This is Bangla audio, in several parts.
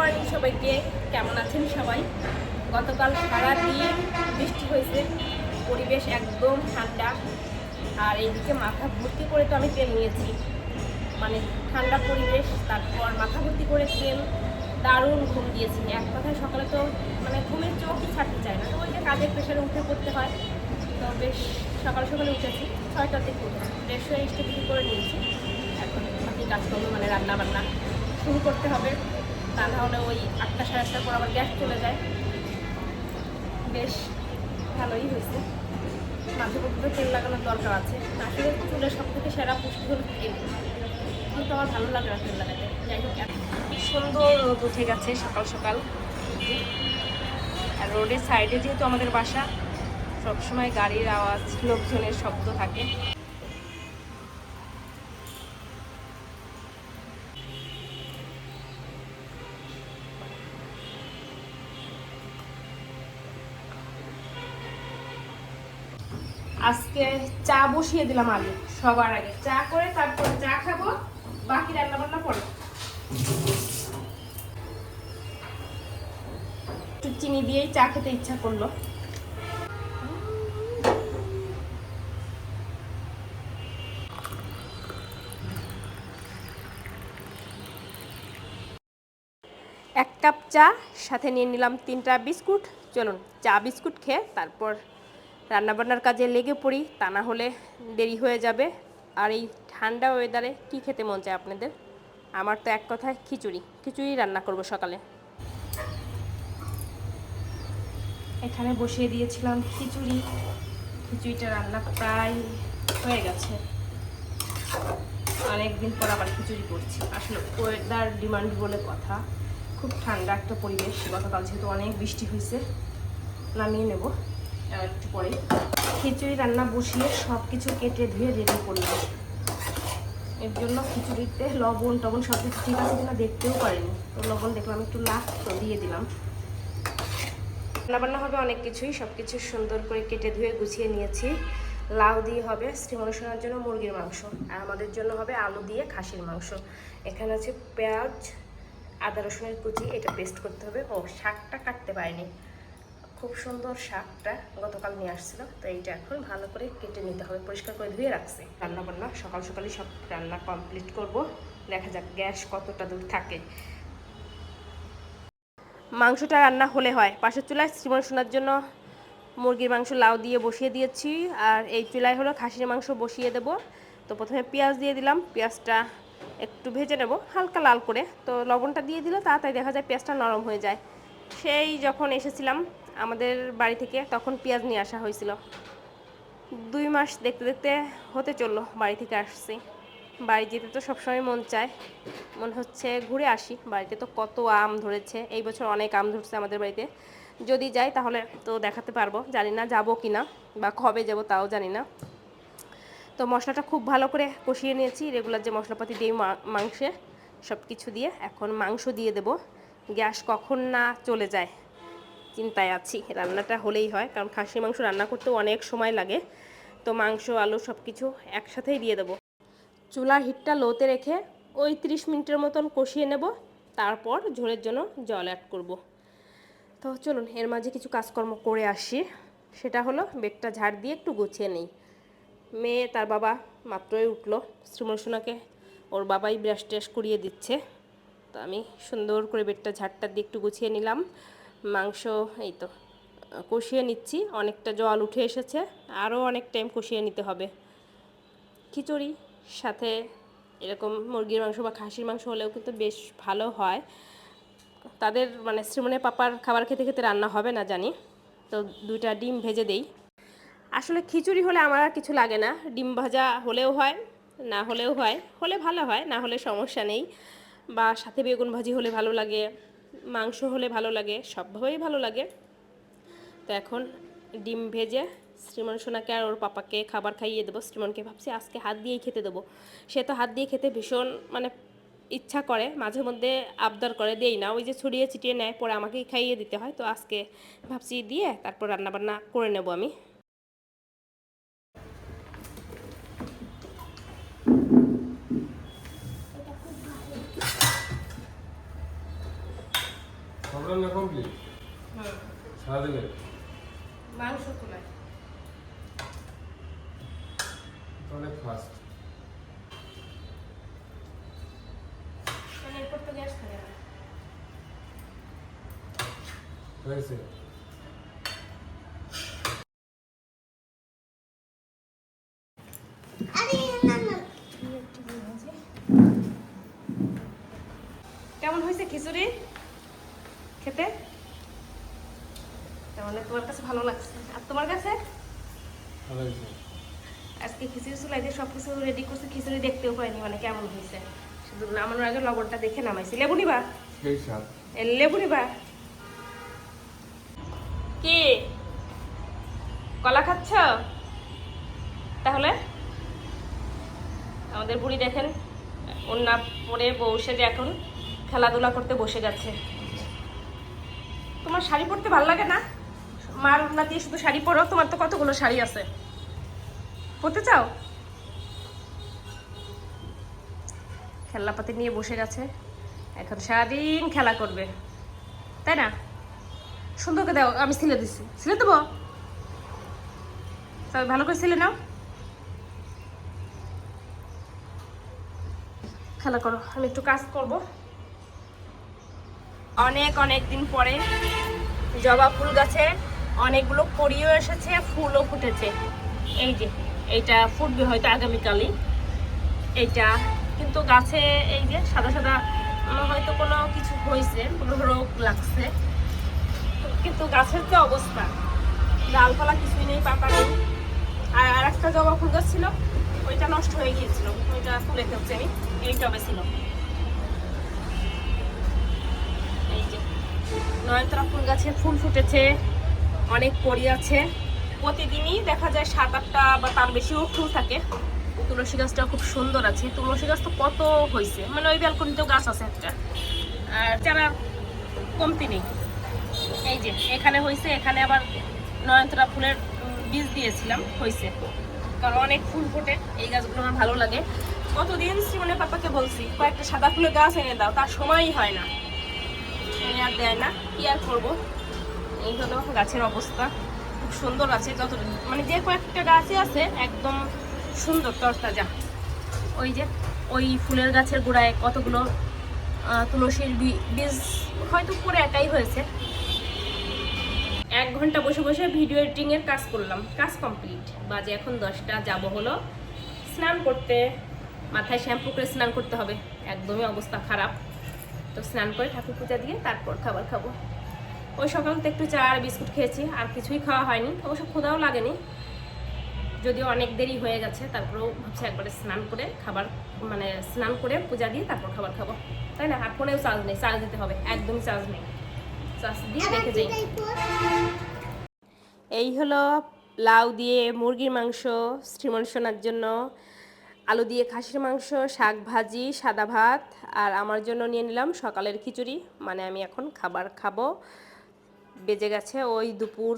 মর্নিং সবাইকে। কেমন আছেন সবাই? গতকাল সারা দিন বৃষ্টি হয়েছে, পরিবেশ একদম ঠান্ডা। আর এইদিকে মাথা ভর্তি করে তো আমি তেল নিয়েছি। মানে ঠান্ডা পরিবেশ, তারপর মাথা ভর্তি করে তেল, দারুণ ঘুম দিয়েছি। এক কথায় সকালে তো মানে ঘুমের চোখই ছাড়তে চায় না। তো ওই যে কাজের প্রেশারে উঠে পড়তে হয়। তো বেশ সকাল সকালে উঠেছি, ছয়টার দিকে উঠেছি। ফ্রেশ হয়ে করে নিয়েছি। এখন বাকি কাজকর্ম মানে রান্না বান্না শুরু করতে হবে। তা নাহলে ওই আটটা সাড়ে আটটার পর আবার গ্যাস চলে যায়। বেশ ভালোই হয়েছে। মাঝে মধ্যে তেল লাগানোর দরকার আছে। আসলে চুলের সব থেকে সেরা পুষ্টি হল তেল কিন্তু আমার ভালো লাগে না তেল লাগাতে। সুন্দর রোদ উঠে গেছে সকাল সকাল। আর রোডের সাইডে যেহেতু আমাদের বাসা, সবসময় গাড়ির আওয়াজ, লোকজনের শব্দ থাকে। বসিয়ে দিলাম আগে সবার আগে। চা করে তারপর চা খাব, বাকি রান্না বান্না পরে। একটু চিনি দিয়েই চা খেতে ইচ্ছা করল। এক কাপ চা, সাথে নিয়ে নিলাম তিনটা বিস্কুট। চলুন, চা, বিস্কুট খেয়ে তারপর রান্নাবান্নার কাজে লেগে পড়ি, তা না হলে দেরি হয়ে যাবে। আর এই ঠান্ডা ওয়েদারে কি খেতে মন চায় আপনাদের? আমার তো এক কথায় খিচুড়ি খিচুড়ি রান্না করব সকালে। এখানে বসিয়ে দিয়েছিলাম খিচুড়ি। খিচুড়িটা রান্না প্রায় হয়ে গেছে। অনেকদিন পর আবার খিচুড়ি করছি। আসলে ওয়েদার ডিমান্ড বলে কথা। খুব ঠান্ডা একটা পরিবেশ। গতকাল যেহেতু অনেক বৃষ্টি হয়েছে নামিয়ে নেব। একটু পরে। খিচুড়ি রান্না বসিয়ে সব কিছু কেটে ধুয়ে রেডি করলাম। এর জন্য খিচুড়িতে লবণ টবণ সব কিছু ঠিক আছে কিনা দেখতেও পারিনি। তো লবণ দেখলাম একটু লাখ তো দিয়ে দিলাম। রান্নাবান্না হবে অনেক কিছুই সব কিছু সুন্দর করে কেটে ধুয়ে গুছিয়ে নিয়েছি। লাউ দিয়ে হবে শ্রীমনুষণার জন্য মুরগির মাংস, আর আমাদের জন্য হবে আলু দিয়ে খাসির মাংস। এখানে আছে পেঁয়াজ, আদা রসুনের কুচি, এটা পেস্ট করতে হবে। ও, শাকটা কাটতে পারিনি। খুব সুন্দর শাকটা গতকাল নিয়ে আসছিল, তো এইটা এখন ভালো করে কেটে নিতে হবে, পরিষ্কার করে ধুয়ে রাখছি। রান্না বান্না সকাল সকালই সব রান্না কমপ্লিট করব, দেখা যাক গ্যাস কতটা দূর থাকে। মাংসটা রান্না হলে হয়। পাশের চুলায় শ্রীমন শোনার জন্য মুরগির মাংস লাউ দিয়ে বসিয়ে দিয়েছি, আর এই চুলায় হলো খাসির মাংস বসিয়ে দেব। তো প্রথমে পেঁয়াজ দিয়ে দিলাম, পেঁয়াজটা একটু ভেজে নেব, হালকা লাল করে। তো লবণটা দিয়ে দিলে তাড়াতাড়ি দেখা যায় পেঁয়াজটা নরম হয়ে যায়। সেই যখন এসেছিলাম আমাদের বাড়ি থেকে তখন পেঁয়াজ নিয়ে আসা হয়েছিল। দুই মাস দেখতে দেখতে হতে চলল বাড়ি থেকে আসছি। বাড়ি যেতে তো সবসময় মন চায়। মনে হচ্ছে ঘুরে আসি। বাড়িতে তো কত আম ধরেছে। এই বছর অনেক আম ধরছে আমাদের বাড়িতে। যদি যাই তাহলে তো দেখাতে পারব। জানি না যাব কি না বা কবে যাব তাও জানি না। তো মশলাটা খুব ভালো করে কষিয়ে নিয়েছি। রেগুলার যে মশলাপাতি দিই মাংসে সব কিছু দিয়ে এখন মাংস দিয়ে দেব। গ্যাস কখন না চলে যায়। চিন্তায় আছি, রান্নাটা হলেই হয়, কারণ খাসি মাংস রান্না করতেও অনেক সময় লাগে। তো মাংস, আলু সব কিছু একসাথেই দিয়ে দেবো। চুলার হিটটা লোতে রেখে ওই 30 মিনিটের মতন কষিয়ে নেব, তারপর ঝোলের জন্য জল অ্যাড করব। তো চলুন, এর মাঝে কিছু কাজকর্ম করে আসি। সেটা হলো বেডটা ঝাড় দিয়ে একটু গুছিয়ে নেই। মেয়ে তার বাবা মাত্রই উঠল। শ্রীমর্ষণাকে ওর বাবাই ব্রাশ ট্রাশ করিয়ে দিচ্ছে। তো আমি সুন্দর করে বেডটা ঝাড়টা দিয়ে একটু গুছিয়ে নিলাম। মাংস, এই তো, কষিয়ে নিচ্ছি। অনেকটা জল উঠে এসেছে। আরও অনেক টাইম কষিয়ে নিতে হবে। খিচুড়ি, সাথে এরকম মুরগির মাংস বা খাসির মাংস হলেও কিন্তু বেশ ভালো হয়। তাদের মানে শ্রীমনের পাপার খাবার খেতে খেতে রান্না হবে না জানি। তো দুইটা ডিম ভেজে দেই। আসলে খিচুড়ি হলে আমার আর কিছু লাগে না। ডিম ভাজা হলেও হয়, না হলেও হয়। হলে ভালো হয়, না হলে সমস্যা নেই। বা সাথে বেগুন ভাজি হলে ভালো লাগে। মাংস হলে ভালো লাগে সবভাবেই ভালো লাগে। তো এখন ডিম ভেজে শ্রীমন সোনাকে আর ওর পাপাকে খাবার খাইয়ে দেবো। শ্রীমনকে ভাবছি আজকে হাত দিয়েই খেতে দেবো। সে তো হাত দিয়ে খেতে ভীষণ মানে ইচ্ছা করে, মাঝে মধ্যে আবদার করে, দেই না। ওই যে ছড়িয়ে ছিটিয়ে নেয়, পরে আমাকেই খাইয়ে দিতে হয়। তো আজকে ভাবছি দিয়ে তারপর রান্নাবান্না করে নেব আমি। রান্না কমপ্লিট? সারাদিনের? মাংস চুলায় অনেক ফাস্ট এরপর তো গ্যাস থাকে না। হয়েছে। কেমন হয়েছে খিচুড়ি? খেতে? তাহলে তোমার কাছে ভালো লাগছে। আর তোমার কাছে? আজকে খিচুড়ি চুলাই দিয়ে সব কিছু রেডি করছে খিচুড়ি দেখতেও পাইনি মানে কেমন হয়েছে। শুধু নামানোর আগে লবণটা দেখে নামাইছি। লেবু নিবা? লেবু নিবা? কি? কলা খাচ্ছ? তাহলে? আমাদের বুড়ি দেখেন ওন্না পরে বসে যে এখন খেলাধুলা করতে বসে গেছে। তোমার শাড়ি পরতে ভালো লাগে না? মার না দিয়ে শুধু শাড়ি পরো, তোমার তো কতগুলো শাড়ি আছে। পরতে চাও? খেলনাপাতি নিয়ে বসে গেছে। এখন সারাদিন খেলা করবে। তাই না? সুন্দর করে দাও, আমি সিলে দিচ্ছি সিলে দেবো? তবে ভালো করে সিলে নাও। খেলা করো, আমি একটু কাজ করব। অনেক অনেক দিন পরে জবা ফুল গাছে অনেকগুলো কড়িও এসেছে, ফুলও ফুটেছে। এই যে, এইটা ফুটবে হয়তো আগামীকালই। এইটা কিন্তু গাছে এই যে সাদা সাদা হয়তো কোনো কিছু হয়েছে, কোনো রোগ লাগছে। কিন্তু গাছের যে অবস্থা? ডালপালা কিছুই নেই, পাতা নেই। আর আর একটা জবা ফুল গাছ ছিল, ওইটা নষ্ট হয়ে গিয়েছিল, ওইটা তুলে ফেলছি আমি এই টবে ছিল এই যে নয়নতারা ফুল গাছে ফুল ফুটেছে, অনেক কড়ি আছে। প্রতিদিনই দেখা যায় সাত, আটটা বা তার বেশিও ফুল থাকে। তুলসী গাছটা খুব সুন্দর আছে। তুলসী গাছ তো কত হয়েছে মানে ওই ব্যালকনিতেও গাছ আছে একটা। আর কমতি নেই। এই যে, এখানে হয়েছে এখানে আবার নয়নতারা ফুলের বীজ দিয়েছিলাম হয়েছে কারণ অনেক ফুল ফোটে, এই গাছগুলো আমার ভালো লাগে। কতদিন শ্রীমনের পাপাকে বলছি, কয়েকটা সাদা ফুলের গাছ এনে দাও, তার সময়ই হয় না। আর দেয় না, কি আর করব? এই হলো গাছের অবস্থা। খুব সুন্দর আছে, যত মানে যে কয়েকটা গাছই আছে, একদম সুন্দর তরতাজা। ওই যে, ওই ফুলের গাছের গোড়ায় কতগুলো তুলসীর বীজ হয়তো পুরো একাই হয়েছে। এক ঘণ্টা বসে বসে ভিডিও এডিটিং এর কাজ করলাম, কাজ কমপ্লিট বাজে এখন দশটা, যাব হলো স্নান করতে। মাথায় শ্যাম্পু করে স্নান করতে হবে, একদমই অবস্থা খারাপ। তো স্নান করে ঠাকুর পূজা দিয়ে তারপর খাবার খাব। ওই সকাল তো একটু চা আর বিস্কুট খেয়েছি, আর কিছুই খাওয়া হয়নি, অবশ্য ক্ষুধাও লাগেনি। যদিও অনেক দেরি হয়ে গেছে, তারপরেও ভাবছি একবারে স্নান করে খাবার মানে স্নান করে পূজা দিয়ে তারপর খাবার খাব। তাই না? আর ফোনেও চার্জ নেই, চার্জ দিতে হবে, একদমই চার্জ নেই। চার্জ দিয়ে রেখে যাই। এই হলো লাউ দিয়ে মুরগির মাংস শ্রীমন জন্য। আলু দিয়ে খাসির মাংস, শাক ভাজি, সাদা ভাত, আর আমার জন্য নিয়ে নিলাম সকালের খিচুড়ি। মানে আমি এখন খাবার খাব। বেজে গেছে, ওই দুপুর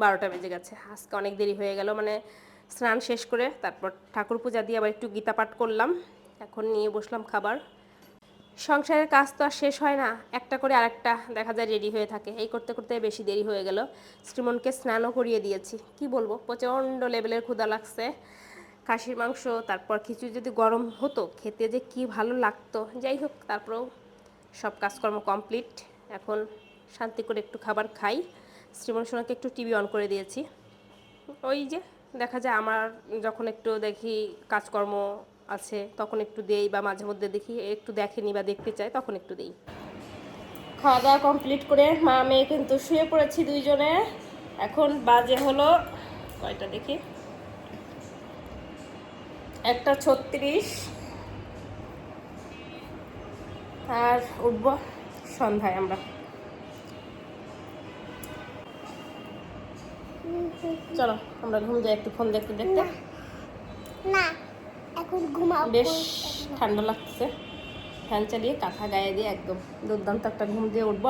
বারোটা বেজে গেছে। আজকে অনেক দেরি হয়ে গেল মানে স্নান শেষ করে তারপর ঠাকুর পূজা দিয়ে আবার একটু গীতা পাঠ করলাম। এখন নিয়ে বসলাম খাবার। সংসারের কাজ তো আর শেষ হয় না, একটা করে আরেকটা দেখা যায় রেডি হয়ে থাকে। এই করতে করতে বেশি দেরি হয়ে গেল। শ্রীমনকে স্নানও করিয়ে দিয়েছি। কি বলব, প্রচণ্ড লেভেলের ক্ষুদা লাগছে। খাসির মাংস, তারপর খিচুড়ি যদি গরম হতো, খেতে যে কি ভালো লাগতো। যাই হোক, তারপরেও সব কাজকর্ম কমপ্লিট এখন শান্তি করে একটু খাবার খাই। শ্রীমন সোনাকে একটু টিভি অন করে দিয়েছি। ওই যে, দেখা যায় আমার যখন একটু দেখি কাজকর্ম আছে, তখন একটু দেই বা মাঝে মধ্যে দেখি, একটু দেখেনি বা দেখতে চাই তখন একটু দেই। খাওয়া দাওয়া কমপ্লিট করে মা, মেয়ে কিন্তু শুয়ে পড়েছি দুইজনে। এখন বাজে হলো কয়টা দেখি? একটা ছত্রিশ। আর উঠব সন্ধ্যায় আমরা। চলো আমরা ঘুম যাই একটু ফোন দেখতে দেখতে। না এখন ঘুমাও। বেশ ঠান্ডা লাগছে। ফ্যান চালিয়ে কাঁথা গায়ে দিয়ে একদম দুর্দান্ত একটা ঘুম দিয়ে উঠবো।